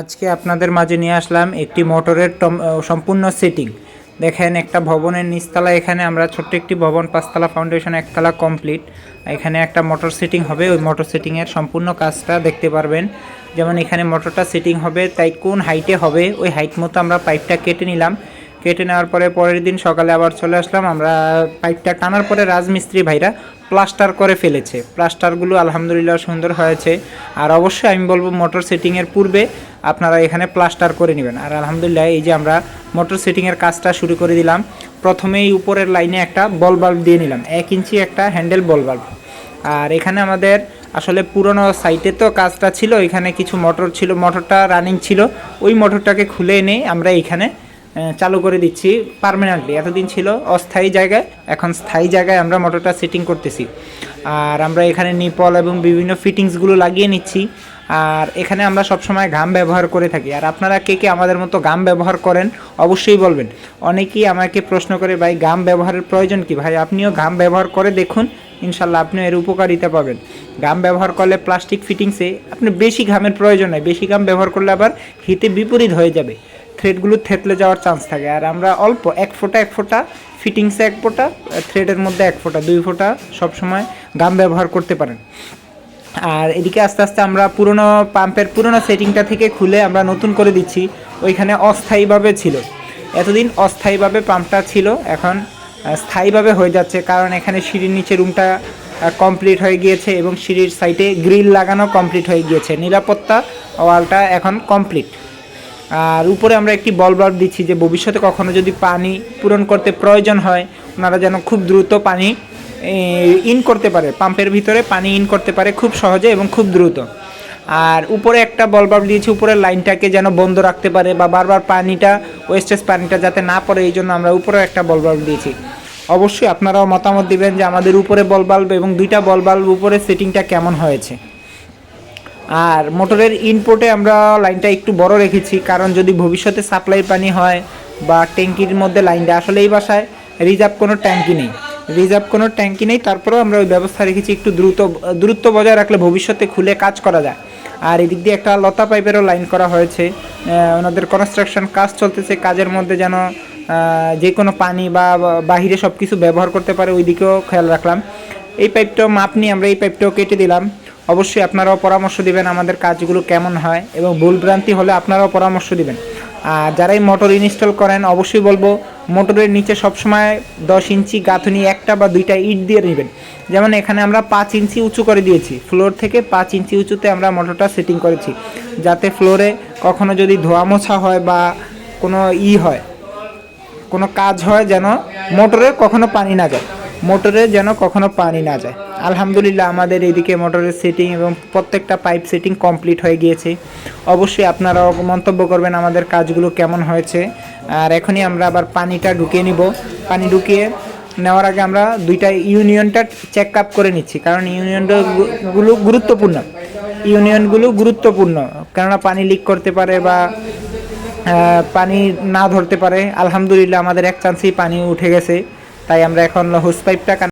আজকে আপনাদের মাঝে নিয়ে আসলাম একটি মোটরের সম্পূর্ণ সেটিং। দেখেন, একটা ভবনের নিচতলা, এখানে আমরা ছোট্ট একটি ভবন, পাঁচতলা ফাউন্ডেশন একতলা কমপ্লিট এখানে একটা মোটর সেটিং হবে, ওই মোটর সেটিংয়ের সম্পূর্ণ কাজটা দেখতে পারবেন। যেমন এখানে মোটরটা সেটিং হবে, তাই কোন হাইটে হবে, ওই হাইট মতো আমরা পাইপটা কেটে নিলাম। কেটে নেওয়ার পরে পরের দিন সকালে আবার চলে আসলাম। আমরা পাইপটা টানার পরে রাজমিস্ত্রি ভাইরা প্লাস্টার করে ফেলেছে। প্লাস্টারগুলো আলহামদুলিল্লাহ সুন্দর হয়েছে। আর অবশ্যই আমি বলব মোটর সেটিংয়ের পূর্বে আপনারা এখানে প্লাস্টার করে নেবেন। আর আলহামদুলিল্লাহ এই যে আমরা মোটর সেটিংয়ের কাজটা শুরু করে দিলাম। প্রথমেই উপরের লাইনে একটা বল বাল্ব দিয়ে নিলাম। এক ইঞ্চি একটা হ্যান্ডেল বল বাল্ব। আর এখানে আমাদের আসলে পুরনো সাইটে তো কাজটা ছিল, এখানে কিছু মোটর ছিল, মোটরটা রানিং ছিল। ওই মোটরটাকে খুলে এনে আমরা এখানে চালু করে দিচ্ছি পার্মানেন্টলি এতদিন ছিল অস্থায়ী জায়গায়, এখন স্থায়ী জায়গায় আমরা মোটরটা সেটিং করতেছি। আর আমরা এখানে নিপল এবং বিভিন্ন ফিটিংসগুলো লাগিয়ে নিচ্ছি। আর এখানে আমরা সবসময় ঘাম ব্যবহার করে থাকি। আর আপনারা কে কে আমাদের মতো গাম ব্যবহার করেন, অবশ্যই বলবেন। অনেকেই আমাকে প্রশ্ন করে, ভাই গাম ব্যবহারের প্রয়োজন কি? ভাই, আপনিও ঘাম ব্যবহার করে দেখুন, ইনশাল্লাহ আপনিও এর উপকারিতা পাবেন। গাম ব্যবহার করলে প্লাস্টিক ফিটিংসে আপনি বেশি ঘামের প্রয়োজন হয় বেশি গাম ব্যবহার করলে আবার হিতে বিপরীত হয়ে যাবে। থ্রেডগুলো থেতলে যাওয়ার চান্স থাকে। আর আমরা অল্প, এক ফোঁটা এক ফোঁটা ফিটিংসে এক ফোঁটা, থ্রেডের মধ্যে এক ফোঁটা, দুই ফোঁটা সবসময় গাম ব্যবহার করতে পারেন। আর এদিকে আস্তে আস্তে আমরা পুরনো পাম্পের পুরনো সেটিংটা থেকে খুলে আমরা নতুন করে দিচ্ছি। ওইখানে অস্থায়ীভাবে ছিল। এতদিন অস্থায়ীভাবে পাম্পটা ছিল, এখন স্থায়ীভাবে হয়ে যাচ্ছে। কারণ এখানে সিঁড়ির নিচে রুমটা কমপ্লিট হয়ে গিয়েছে এবং সিঁড়ির সাইডে গ্রিল লাগানো কমপ্লিট হয়ে গিয়েছে। নিরাপত্তা ওয়ালটা এখন কমপ্লিট আর উপরে আমরা একটি বল বাল্ব দিচ্ছি যে ভবিষ্যতে কখনো যদি পানি পূরণ করতে প্রয়োজন হয়, ওনারা যেন খুব দ্রুত পানি ইন করতে পারে, পাম্পের ভিতরে পানি ইন করতে পারে খুব সহজে এবং খুব দ্রুত। আর উপরে একটা বল বাল্ব দিয়েছি, উপরের লাইনটাকে যেন বন্ধ রাখতে পারে বা বারবার পানিটা ওয়েস্টেজ পানিটা যাতে না পড়ে, এই জন্য আমরা উপরে একটা বল বাল্ব দিয়েছি। অবশ্যই আপনারাও মতামত দিবেন যে আমাদের উপরে বল বাল্ব এবং দুইটা বল বাল্ব উপরে সেটিংটা কেমন হয়েছে। আর মোটরের ইনপুটে আমরা লাইনটা একটু বড় রেখেছি, কারণ যদি ভবিষ্যতে সাপ্লাই পানি হয় বা ট্যাঙ্কির মধ্যে লাইনটা আসলে এই বাসায় রিজার্ভ কোনো ট্যাঙ্কি নেই। রিজার্ভ কোনো ট্যাঙ্কি নেই, তারপরেও আমরা ওই ব্যবস্থা রেখেছি একটু দ্রুত, দূরত্ব বজায় রাখলে ভবিষ্যতে খুলে কাজ করা যায়। আর এদিক দিয়ে একটা লতা পাইপেরও লাইন করা হয়েছে ওনাদের কনস্ট্রাকশন কাজ চলতেছে, কাজের মধ্যে যেন যে কোনো পানি বা বাহিরে সব কিছু ব্যবহার করতে পারে ওই দিকেও খেয়াল রাখলাম। এই পাইপটাও মাপ নিয়ে আমরা এই পাইপটাও কেটে দিলাম। অবশ্যই আপনারাও পরামর্শ দিবেন আমাদের কাজগুলো কেমন হয় এবং ভুলভ্রান্তি হলে আপনারাও পরামর্শ দিবেন। আর যারাই মোটর ইনস্টল করেন, অবশ্যই বলব মোটরের নিচে সবসময় দশ ইঞ্চি গাঁথনি একটা বা দুইটা ইট দিয়ে নেবেন। যেমন এখানে আমরা পাঁচ ইঞ্চি উঁচু করে দিয়েছি, ফ্লোর থেকে পাঁচ ইঞ্চি উঁচুতে আমরা মোটরটা সেটিং করেছি। যাতে ফ্লোরে কখনো যদি ধোয়া মোছা হয় বা কোনো ই হয়, কোনো কাজ হয় যেন মোটরে কখনো পানি না যায়। মোটরে যেন কখনো পানি না যায়। আলহামদুলিল্লাহ আমাদের এদিকে মোটরের সেটিং এবং প্রত্যেকটা পাইপ সেটিং কমপ্লিট হয়ে গিয়েছে। অবশ্যই আপনারা মন্তব্য করবেন আমাদের কাজগুলো কেমন হয়েছে। আর এখনই আমরা আবার পানিটা ঢুকিয়ে নিব। পানি ঢুকিয়ে নেওয়ার আগে আমরা দুইটা ইউনিয়নটা চেক আপ করে নিচ্ছি। কারণ ইউনিয়নগুলো গুরুত্বপূর্ণ। ইউনিয়নগুলো গুরুত্বপূর্ণ। কেননা পানি লিক করতে পারে বা পানি না ধরতে পারে। আলহামদুলিল্লাহ আমাদের এক চান্সেই পানি উঠে গেছে। তাই আমরা এখন হোস পাইপটা